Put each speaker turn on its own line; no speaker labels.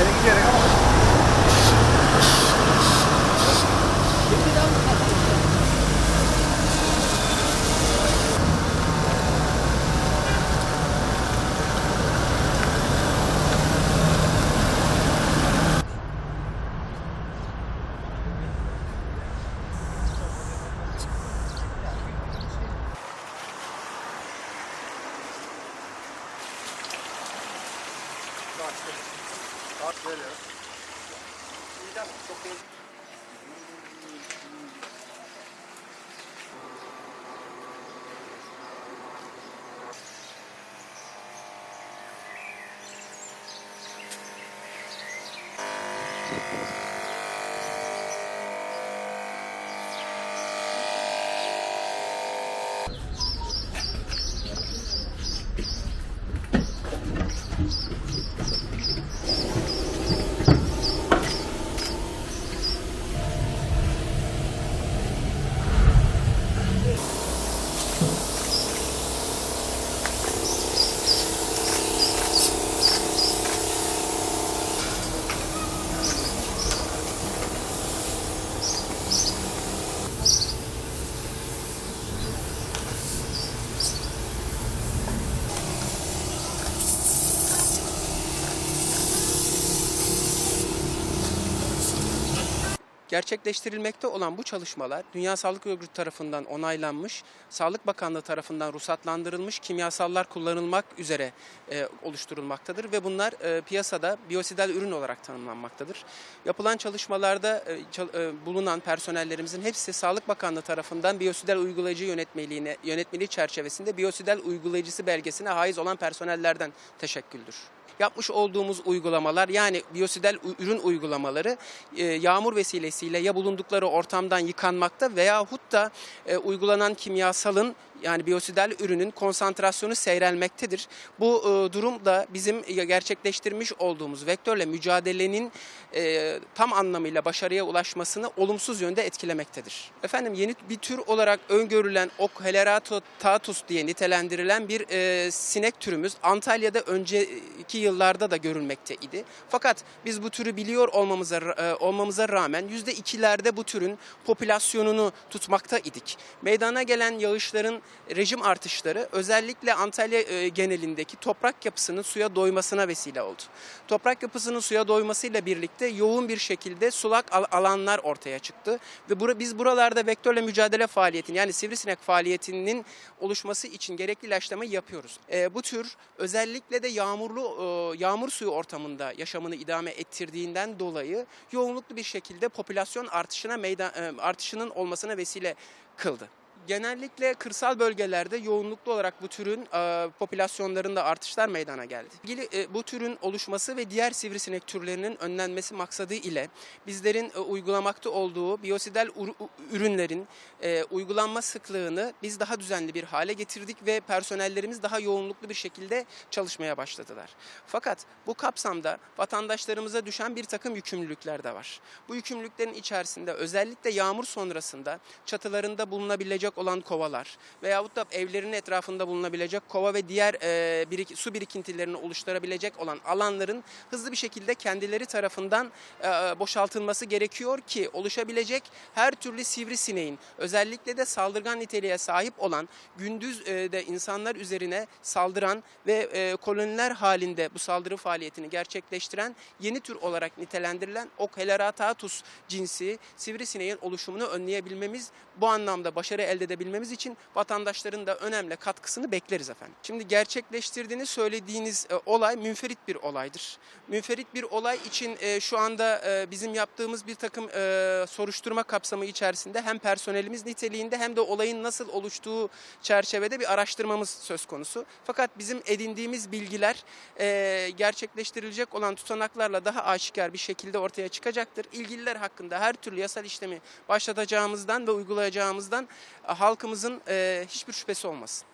Seninkiyerek ama. Thank you. Not really. You just. Thank you.
Gerçekleştirilmekte olan bu çalışmalar Dünya Sağlık Örgütü tarafından onaylanmış, Sağlık Bakanlığı tarafından ruhsatlandırılmış kimyasallar kullanılmak üzere e, oluşturulmaktadır ve bunlar e, piyasada biyosidal ürün olarak tanımlanmaktadır. Yapılan çalışmalarda e, çal- e, bulunan personellerimizin hepsi Sağlık Bakanlığı tarafından biyosidal uygulayıcı yönetmeliğine yönetmeliği çerçevesinde biyosidal uygulayıcısı belgesine haiz olan personellerden teşekküldür yapmış olduğumuz uygulamalar yani biyosidal ürün uygulamaları e, yağmur vesilesiyle ya bulundukları ortamdan yıkanmakta veyahut da e, uygulanan kimyasalın yani biyosidal ürünün konsantrasyonu seyrelmektedir. Bu e, durum da bizim gerçekleştirmiş olduğumuz vektörle mücadelenin e, tam anlamıyla başarıya ulaşmasını olumsuz yönde etkilemektedir. Efendim yeni bir tür olarak öngörülen Ocheleratotatus diye nitelendirilen bir e, sinek türümüz Antalya'da önceki yıllarda da görülmekte idi. Fakat biz bu türü biliyor olmamıza e, olmamıza rağmen yüzde ikilerde bu türün popülasyonunu tutmakta idik. Meydana gelen yağışların rejim artışları özellikle Antalya e, genelindeki toprak yapısının suya doymasına vesile oldu. Toprak yapısının suya doymasıyla birlikte yoğun bir şekilde sulak al- alanlar ortaya çıktı ve biz buralarda vektörle mücadele faaliyetini yani sivrisinek faaliyetinin oluşması için gerekli ilaçlamayı yapıyoruz. E, bu tür özellikle de yağmurlu yağmur suyu ortamında yaşamını idame ettirdiğinden dolayı yoğunluklu bir şekilde popülasyon artışına meydan e, artışının olmasına vesile kıldı. Genellikle kırsal bölgelerde yoğunluklu olarak bu türün e, popülasyonlarında artışlar meydana geldi. İlgili e, bu türün oluşması ve diğer sivrisinek türlerinin önlenmesi maksadı ile bizlerin e, uygulamakta olduğu biyosidal ürünlerin e, uygulanma sıklığını biz daha düzenli bir hale getirdik ve personellerimiz daha yoğunluklu bir şekilde çalışmaya başladılar. Fakat bu kapsamda vatandaşlarımıza düşen bir takım yükümlülükler de var. Bu yükümlülüklerin içerisinde özellikle yağmur sonrasında çatılarında bulunabilecek olan kovalar veyahut da evlerinin etrafında bulunabilecek kova ve diğer e, birik- su birikintilerini oluşturabilecek olan alanların hızlı bir şekilde kendileri tarafından e, boşaltılması gerekiyor ki oluşabilecek her türlü sivrisineğin özellikle de saldırgan niteliğe sahip olan gündüz e, de insanlar üzerine saldıran ve e, koloniler halinde bu saldırı faaliyetini gerçekleştiren yeni tür olarak nitelendirilen Ocheleratatus cinsi sivrisineğin oluşumunu önleyebilmemiz bu anlamda başarı elde edebilmemiz için vatandaşların da önemli katkısını bekleriz efendim. Şimdi gerçekleştirdiğini söylediğiniz e, olay münferit bir olaydır. Münferit bir olay için e, şu anda e, bizim yaptığımız bir takım e, soruşturma kapsamı içerisinde hem personelimiz niteliğinde hem de olayın nasıl oluştuğu çerçevede bir araştırmamız söz konusu. Fakat bizim edindiğimiz bilgiler e, gerçekleştirilecek olan tutanaklarla daha aşikar bir şekilde ortaya çıkacaktır. İlgililer hakkında her türlü yasal işlemi başlatacağımızdan ve uygulayacağımızdan halkımızın hiçbir şüphesi olmasın.